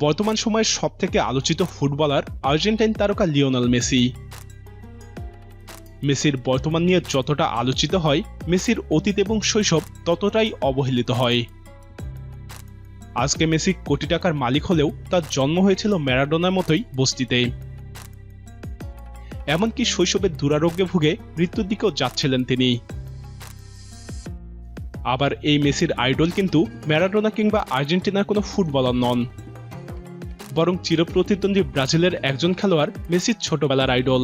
বর্তমান সময়ের সবথেকে আলোচিত ফুটবলার আর্জেন্টাইন তারকা লিওনাল মেসি। মেসির বর্তমান নিয়ে যতটা আলোচিত হয়, মেসির অতীত এবং শৈশব ততটাই অবহেলিত হয়। আজকে মেসি কোটি টাকার মালিক হলেও তার জন্ম হয়েছিল ম্যারাডোনার মতোই বস্তিতে। এমনকি শৈশবের দুরারোগ্যে ভুগে মৃত্যুর দিকেও যাচ্ছিলেন তিনি। আবার এই মেসির আইডল কিন্তু ম্যারাডোনা কিংবা আর্জেন্টিনার কোনো ফুটবলার নন। বরং চিরপ্রতিদ্বন্দ্বী ব্রাজিলের একজন খেলোয়াড় মেসির ছোটবেলার আইডল।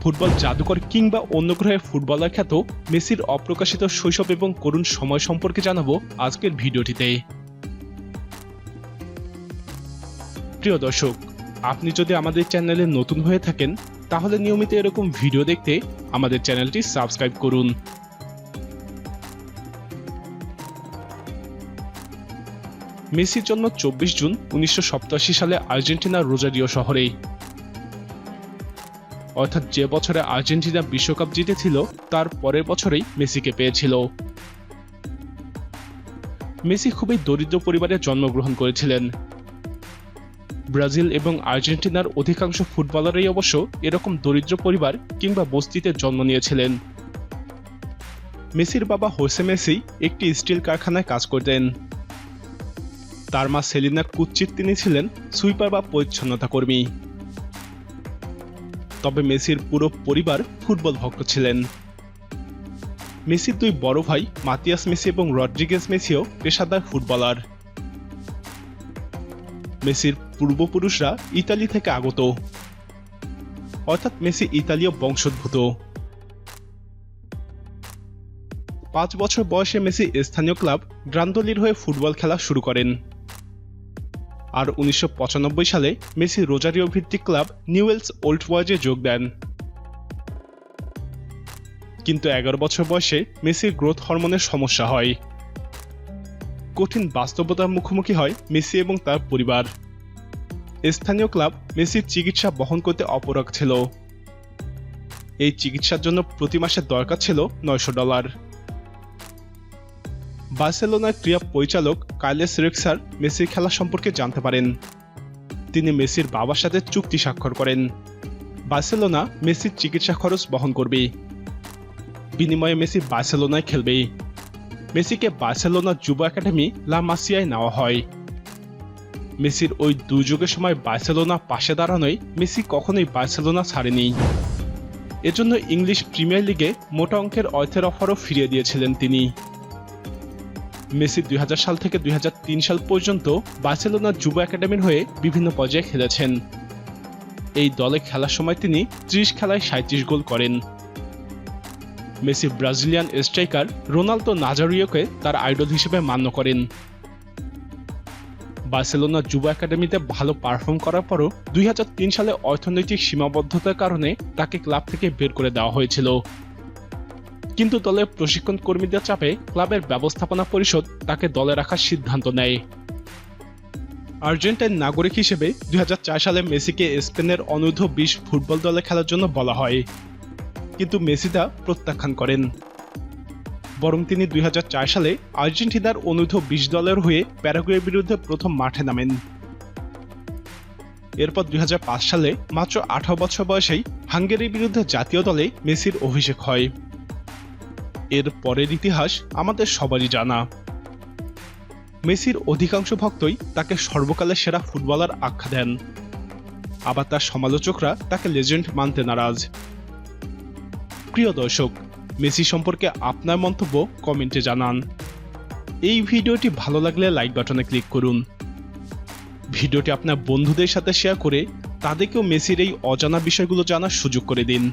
ফুটবল জাদুকর কিংবা অন্য গ্রহে ফুটবলার খ্যাত মেসির অপ্রকাশিত শৈশব এবং করুণ সময় সম্পর্কে জানাব আজকের ভিডিওটিতে। প্রিয় দর্শক, আপনি যদি আমাদের চ্যানেলে নতুন হয়ে থাকেন, তাহলে নিয়মিত এরকম ভিডিও দেখতে আমাদের চ্যানেলটি সাবস্ক্রাইব করুন। মেসির জন্ম চব্বিশ জুন উনিশশো সাতাশি সালে আর্জেন্টিনার রোজারিও শহরে অর্থাৎ যে বছরে আর্জেন্টিনা বিশ্বকাপ জিতেছিল, তার পরের বছরেই মেসিকে পেয়েছিল। মেসি খুবই দরিদ্র পরিবারে জন্মগ্রহণ করেছিলেন। ব্রাজিল এবং আর্জেন্টিনার অধিকাংশ ফুটবলারই অবশ্য এরকম দরিদ্র পরিবার কিংবা বস্তিতে জন্ম নিয়েছিলেন। মেসির বাবা হোসে মেসি একটি স্টিল কারখানায় কাজ করতেন। তার মা সেলিনা কুচ্চিত তিনি ছিলেন সুইপার বা পরিচ্ছন্নতা কর্মী। তবে মেসির পুরো পরিবার ফুটবল ভক্ত ছিলেন। মেসির দুই বড় ভাই মাতিয়াস মেসি এবং রড্রিগেজ মেসিও পেশাদার ফুটবলার। মেসির পূর্বপুরুষরা ইতালি থেকে আগত। অর্থাৎ মেসি ইতালীয় বংশোদ্ভূত। পাঁচ বছর বয়সে মেসি স্থানীয় ক্লাব গ্রান্দলির হয়ে ফুটবল খেলা শুরু করেন। আর উনিশশো পঁচানব্বই সালে মেসি রোজারিও ভিত্তিক ক্লাব নিউয়েলস ওল্ড বয়েজে যোগ দেন। কিন্তু এগারো বছর বয়সে মেসির গ্রোথ হরমোনের সমস্যা হয়। কঠিন বাস্তবতার মুখোমুখি হয় মেসি এবং তার পরিবার। স্থানীয় ক্লাব মেসির চিকিৎসা বহন করতে অপরাগ ছিল। এই চিকিৎসার জন্য প্রতি মাসে দরকার ছিল নয়শো ডলার। বার্সেলোনার ক্রিয়া পরিচালক কাইলেস রেক্সার মেসির খেলা সম্পর্কে জানতে পারেন। তিনি মেসির বাবার সাথে চুক্তি স্বাক্ষর করেন। বার্সেলোনা মেসির চিকিৎসা খরচ বহন করবে। বিনিময়ে মেসি বার্সেলোনায় খেলবে। মেসিকে বার্সেলোনা যুব একাডেমি লা মাসিয়ায় নেওয়া হয়। মেসির ওই দুর্যোগের সময় বার্সেলোনা পাশে দাঁড়ানোয় মেসি কখনোই বার্সেলোনা ছাড়েনি। এজন্য ইংলিশ প্রিমিয়ার লিগে মোটা অঙ্কের অর্থের অফারও ফিরিয়ে দিয়েছিলেন তিনি। মেসি দুই হাজার সাল থেকে দুই হাজার তিন সাল পর্যন্ত বার্সেলোনার যুব একাডেমির হয়ে বিভিন্ন পর্যায়ে খেলেছেন। এই দলে খেলার সময় তিনি ত্রিশ খেলায় সাঁত্রিশ গোল করেন। মেসি ব্রাজিলিয়ান স্ট্রাইকার রোনাল্ডো নাজারিওকে তার আইডল হিসেবে মান্য করেন। বার্সেলোনা যুব একাডেমিতে ভালো পারফর্ম করার পরও দুই হাজার তিন সালে অর্থনৈতিক সীমাবদ্ধতার কারণে তাকে ক্লাব থেকে বের করে দেওয়া হয়েছিল। কিন্তু দলের প্রশিক্ষণ কর্মীদের চাপে ক্লাবের ব্যবস্থাপনা পরিষদ তাকে দলে রাখার সিদ্ধান্ত নেয়। আর্জেন্টাইন নাগরিক হিসেবে দুই হাজার চার সালে মেসিকে স্পেনের অনূর্ধ্ব বিশ ফুটবল দলে খেলার জন্য বলা হয়। কিন্তু মেসি তা প্রত্যাখ্যান করেন। বরং তিনি দুই হাজার চার সালে আর্জেন্টিনার অনূর্ধ্ব বিশ দলের হয়ে প্যারাগুয়ের বিরুদ্ধে প্রথম মাঠে নামেন। এরপর দুই হাজার পাঁচ সালে মাত্র আঠারো বছর বয়সেই হাঙ্গেরির বিরুদ্ধে জাতীয় দলে মেসির অভিষেক হয়। এর পরের ইতিহাস আমাদের সবারই জানা। মেসির অধিকাংশ ভক্তই তাকে সর্বকালের সেরা ফুটবলার আখ্যা দেন। আবার তার সমালোচকরা তাকে লেজেন্ড মানতে নারাজ। প্রিয় দর্শক, মেসি সম্পর্কে আপনার মন্তব্য কমেন্টে জানান। এই ভিডিওটি ভালো লাগলে লাইক বাটনে ক্লিক করুন। ভিডিওটি আপনার বন্ধুদের সাথে শেয়ার করে তাদেরকেও মেসির এই অজানা বিষয়গুলো জানার সুযোগ করে দিন।